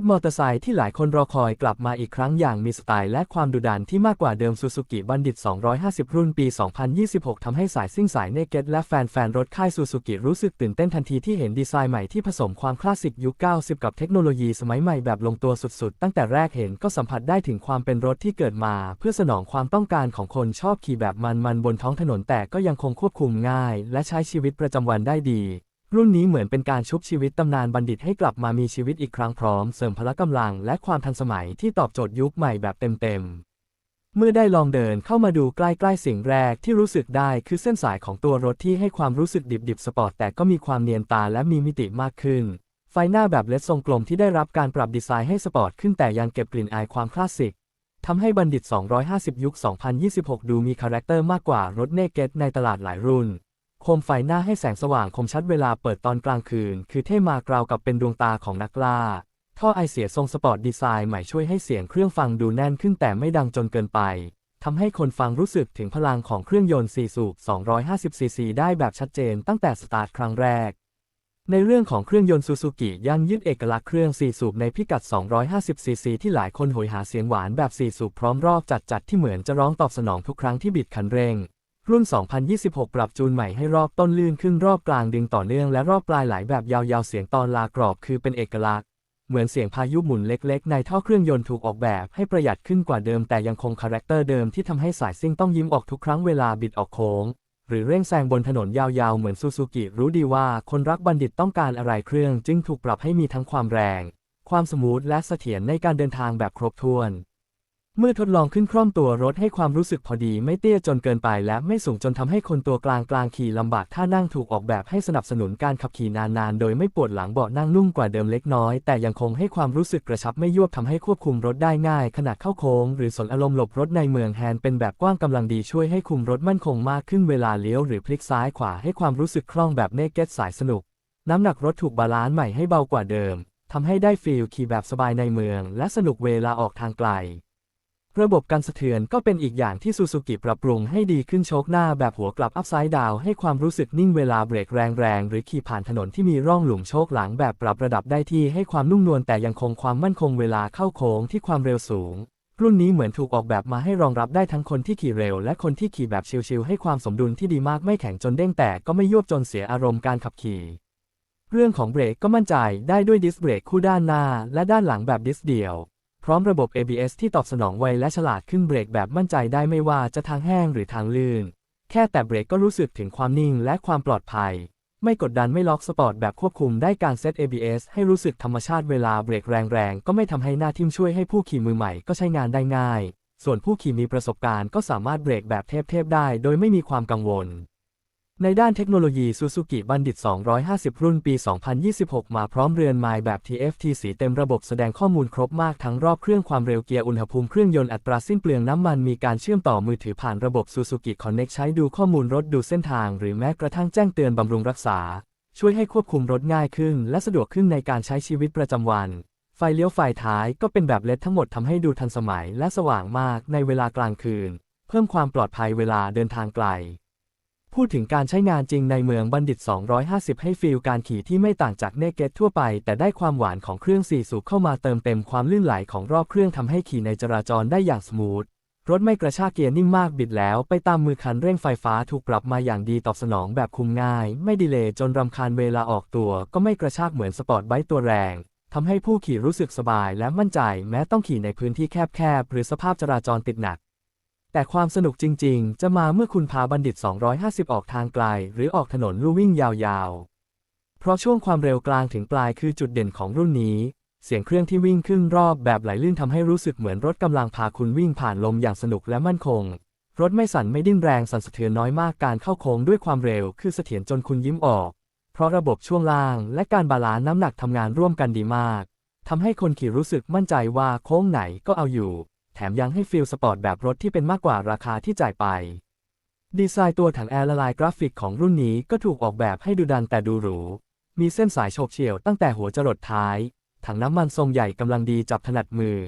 ถมอเตอร์ไซค์ที่หลายคนรอคอยกลับมาอีกครั้งอย่างมีสไตล์และความดุดันที่มากกว่าเดิม Suzuki Bandit 250 รุ่นปี 2026 ทำให้สายซิ่งสายเนเกตและแฟนๆ รถค่าย Suzuki รู้สึกตื่นเต้นทันทีที่เห็นดีไซน์ใหม่ที่ผสมความคลาสสิกยุค 90 กับเทคโนโลยีสมัยใหม่แบบลงตัวสุดๆ ตั้งแต่แรกเห็นก็สัมผัสได้ถึงความเป็นรถที่เกิดมา เพื่อสนองความต้องการของคนชอบขี่แบบมันๆบนท้องถนนแต่ก็ยังคงควบคุมง่าย และใช้ชีวิตประจำวันได้ดี รุ่นนี้เหมือนเป็นการชุบชีวิตตำนานบัณฑิตให้กลับมามีชีวิตอีกครั้งพร้อมเสริมพละกำลังและความทันสมัยที่ตอบโจทย์ยุคใหม่แบบเต็มๆ เมื่อได้ลองเดินเข้ามาดูใกล้ๆสิ่งแรกที่รู้สึกได้คือเส้นสายของตัวรถที่ให้ความรู้สึกดิบๆ สปอร์ตแต่ก็มีความเนียนตาและมีมิติมากขึ้น ไฟหน้าแบบเลดทรงกลมที่ได้รับการปรับดีไซน์ให้สปอร์ตขึ้นแต่ยังเก็บกลิ่นอายความคลาสสิกทำให้บัณฑิต 250 ยุค 2026 ดูมีคาแรคเตอร์มากกว่ารถเนเกตในตลาดหลายรุ่น โคมไฟหน้าให้แสงสว่างคมชัดเวลาเปิดตอนกลางคืน คือเท่มากราวกับเป็นดวงตาของนักล่า ท่อไอเสียทรงสปอร์ตดีไซน์ใหม่ช่วยให้เสียงเครื่องฟังดูแน่นขึ้นแต่ไม่ดังจนเกินไปทำให้คนฟังรู้สึกถึงพลังของเครื่องยนต์4สูบ250ซีซีได้แบบชัดเจนตั้งแต่สตาร์ทครั้งแรก ในเรื่องของเครื่องยนต์ซูซูกิยังยึดเอกลักษณ์เครื่อง4สูบในพิกัด250ซีซีที่หลายคนโหยหาเสียงหวานแบบ4สูบพร้อมรอบจัดๆที่เหมือนจะร้องตอบสนองทุกครั้งที่บิดคันเร่ง รุ่น 2026 ปรับจูนใหม่ให้รอบต้นลื่นขึ้นรอบกลางดึงต่อเนื่องและรอบปลายไหลแบบยาวๆ เสียงตอนลากรอบคือเป็นเอกลักษณ์ เหมือนเสียงพายุหมุนเล็กๆ ในท่อเครื่องยนต์ถูกออกแบบให้ประหยัดขึ้นกว่าเดิมแต่ยังคงคาแรคเตอร์เดิมที่ทำให้สายซิ่งต้องยิ้มออกทุกครั้งเวลาบิดออกโค้ง หรือเร่งแซงบนถนนยาวๆ เหมือนซูซูกิรู้ดีว่าคนรักบัณฑิตต้องการอะไรเครื่อง จึงถูกปรับให้มีทั้งความแรง ความสมูทและเสถียรในการเดินทางแบบครบถ้วน เมื่อทดลองขึ้นคร่อมตัวรถให้ความรู้สึกพอดีไม่เตี้ยจนเกินไปและไม่สูงจนทำให้คนตัวกลางกลางขี่ลำบากท่านั่งถูกออกแบบให้สนับสนุนการขับขี่นานๆ โดยไม่ปวดหลังเบาะนั่งนุ่มกว่าเดิมเล็กน้อย แต่ยังคงให้ความรู้สึกกระชับไม่ยวบทำให้ควบคุมรถได้ง่าย ขณะเข้าโค้งหรือสนอารมณ์หลบรถในเมืองแฮนเป็นแบบกว้างกำลังดีช่วยให้คุมรถมั่นคงมากขึ้นเวลาเลี้ยวหรือพลิกซ้ายขวาให้ความรู้สึกคล่องแบบเนกเก็ตสายสนุก น้ำหนักรถถูกบาลานซ์ใหม่ให้เบากว่าเดิมทำให้ได้ฟีลขี่แบบสบายในเมือง และสนุกเวลาออกทางไกล ระบบการสะเทือนก็เป็นอีกอย่างที่ซูซูกิปรับปรุงให้ดีขึ้นโชคหน้าแบบหัวกลับอัพไซด์ดาวให้ความรู้สึกนิ่งเวลาเบรกแรงๆ หรือขี่ผ่านถนนที่มีร่องหลุมโชคหลังแบบปรับระดับได้ที่ให้ความนุ่มนวลแต่ยังคงความมั่นคงเวลาเข้าโค้งที่ความเร็วสูง รุ่นนี้เหมือนถูกออกแบบมาให้รองรับได้ทั้งคนที่ขี่เร็ว และคนที่ขี่แบบชิลๆให้ความสมดุลที่ดีมากไม่แข็งจนเด้งแต่ก็ไม่ยวบจนเสียอารมณ์การขับขี่เรื่องของเบรกก็มั่นใจได้ด้วยดิสเบรกคู่ด้านหน้า และด้านหลังแบบดิสเดี่ยว พร้อมระบบ ABS ที่ตอบสนองไวและฉลาดขึ้นเบรกแบบมั่นใจได้ไม่ว่าจะทางแห้งหรือทางลื่น แค่แต่เบรกก็รู้สึกถึงความนิ่งและความปลอดภัย ไม่กดดันไม่ล็อกสปอร์ตแบบควบคุมได้การเซต ABS ให้รู้สึกธรรมชาติเวลาเบรกแรงๆ ก็ไม่ทำให้หน้าทิ่มช่วยให้ผู้ขี่มือใหม่ก็ใช้งานได้ง่าย ส่วนผู้ขี่มีประสบการณ์ก็สามารถเบรกแบบเทพๆได้ โดยไม่มีความกังวล ในด้านเทคโนโลยี Suzuki Bandit 250 รุ่นปี 2026 มาพร้อมเรือนไม้แบบ TFT สีเต็มระบบแสดงข้อมูลครบมากทั้งรอบเครื่องความเร็วเกียร์อุณหภูมิเครื่องยนต์อัตราสิ้นเปลืองน้ำมันมีการเชื่อมต่อมือถือผ่านระบบ Suzuki Connect ใช้ดูข้อมูลรถดูเส้นทาง หรือแม้กระทั่งแจ้งเตือนบำรุงรักษา ช่วยให้ควบคุมรถง่ายขึ้น และสะดวกขึ้นในการใช้ชีวิตประจำวัน ไฟเลี้ยวไฟท้ายก็เป็นแบบเลดทั้งหมดทำให้ดูทันสมัยและสว่างมากในเวลากลางคืน เพิ่มความปลอดภัยเวลาเดินทางไกล พูดถึงการใช้งานจริงในเมืองบัณฑิต 250 ให้ฟีลการขี่ที่ไม่ต่างจากเนเกตทั่วไป แต่ได้ความหวานของเครื่องสี่สูบเข้ามาเติมเต็มความลื่นไหลของรอบเครื่องทำให้ขี่ในจราจรได้อย่างสมูท รถไม่กระชากเกียร์นิ่งมากบิดแล้วไปตามมือคันเร่งไฟฟ้าถูกปรับมาอย่างดีตอบสนองแบบคุมง่าย ไม่ดีเลย์จนรำคาญเวลาออกตัว ก็ไม่กระชากเหมือนสปอร์ตไบค์ตัวแรงทำให้ผู้ขี่รู้สึกสบายและมั่นใจ แม้ต้องขี่ในพื้นที่แคบๆหรือสภาพจราจรติดหนัก แต่ความสนุกจริงๆ จะมาเมื่อคุณพาบัณฑิต 250 ออกทางไกล หรือออกถนนลู่วิ่งยาวๆ เพราะช่วงความเร็วกลางถึงปลายคือจุดเด่นของรุ่นนี้ เสียงเครื่องที่วิ่งขึ้นรอบแบบไหลลื่นทำให้รู้สึกเหมือนรถกำลังพาคุณวิ่งผ่านลมอย่างสนุกและมั่นคง รถไม่สั่นไม่ดิ้นแรงสั่นสะเทือนน้อยมากการเข้าโค้งด้วยความเร็ว คือเสถียรจนคุณยิ้มออก เพราะระบบช่วงล่างและการบาลานซ์น้ำหนักทำงานร่วมกันดีมากทำให้คนขี่รู้สึกมั่นใจว่าโค้งไหนก็เอาอยู่ แถมยังให้ฟีลสปอร์ตแบบรถที่เป็นมากกว่าราคาที่จ่ายไป ดีไซน์ตัวถังแอร์ละลายกราฟิกของรุ่นนี้ก็ถูกออกแบบให้ดูดันแต่ดูหรู มีเส้นสายโฉบเฉี่ยวตั้งแต่หัวจรดท้าย ถังน้ำมันทรงใหญ่กำลังดีจับถนัดมือ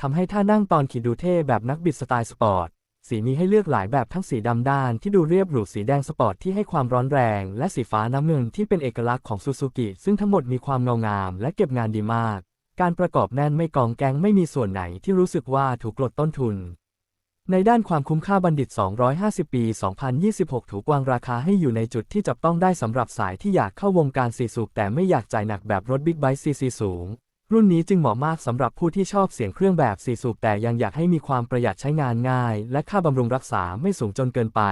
ทำให้ท่านั่งตอนขี่ดูเท่แบบนักบิดสไตล์สปอร์ต สีมีให้เลือกหลายแบบทั้งสีดำด้านที่ดูเรียบหรูสีแดงสปอร์ตที่ให้ความร้อนแรง และสีฟ้าน้ำเงินที่เป็นเอกลักษณ์ของซูซูกิซึ่งทั้งหมดมีความเงางามและเก็บงานดีมาก การประกอบแน่นไม่กองแกงไม่มีส่วนไหนที่รู้สึกว่าถูกลดต้นทุน ในด้านความคุ้มค่าบัณฑิต 250 ปี 2026 ถูกวางราคาให้อยู่ในจุดที่จับต้องได้สำหรับสายที่อยากเข้าวงการสี่สูบแต่ไม่อยากจ่ายหนักแบบรถบิ๊กไบค์ซีซีสูง รุ่นนี้จึงเหมาะมากสำหรับผู้ที่ชอบเสียงเครื่องแบบสี่สูบแต่ยังอยากให้มีความประหยัดใช้งานง่าย และค่าบำรุงรักษาไม่สูงจนเกินไป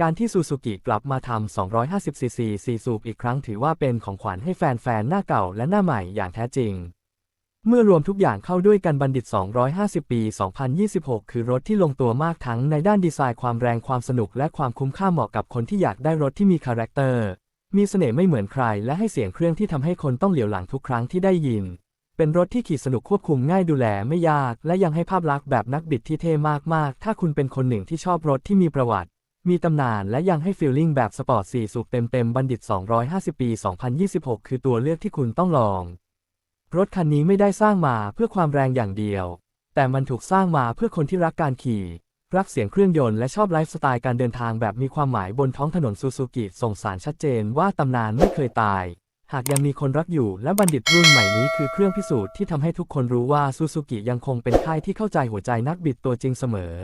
การที่ซูซูกิกลับมาทำ 250ซีซีสี่สูบอีกครั้งถือว่าเป็นของขวัญให้แฟนๆ หน้าเก่าและหน้าใหม่อย่างแท้จริง เมื่อรวมทุกอย่างเข้าด้วยกันบัณฑิต 250 ปี 2026 คือรถที่ลงตัวมากทั้งในด้านดีไซน์ความแรงความสนุกและความคุ้มค่าเหมาะกับคนที่อยากได้รถที่มีคาแรคเตอร์ มีเสน่ห์ไม่เหมือนใคร และให้เสียงเครื่องที่ทำให้คนต้องเหลียวหลังทุกครั้งที่ได้ยิน เป็นรถที่ขี่สนุกควบคุมง่ายดูแลไม่ยาก และยังให้ภาพลักษณ์แบบนักบิดที่เท่มากๆ ถ้าคุณเป็นคนหนึ่งที่ชอบรถที่มีประวัติมีตำนานและยังให้ฟีลลิ่งแบบสปอร์ต4สูบเต็มๆ บัณฑิต 250 ปี 2026 คือตัวเลือกที่คุณต้องลอง รถคันนี้ไม่ได้สร้างมาเพื่อความแรงอย่างเดียว แต่มันถูกสร้างมาเพื่อคนที่รักการขี่ รักเสียงเครื่องยนต์และชอบไลฟ์สไตล์การเดินทางแบบมีความหมายบนท้องถนนซูซูกิส่งสารชัดเจนว่าตำนานไม่เคยตาย หากยังมีคนรักอยู่และบัณฑิตรุ่นใหม่นี้คือเครื่องพิสูจน์ที่ทำให้ทุกคนรู้ว่าซูซูกิยังคงเป็นค่ายที่เข้าใจหัวใจนักบิดตัวจริงเสมอ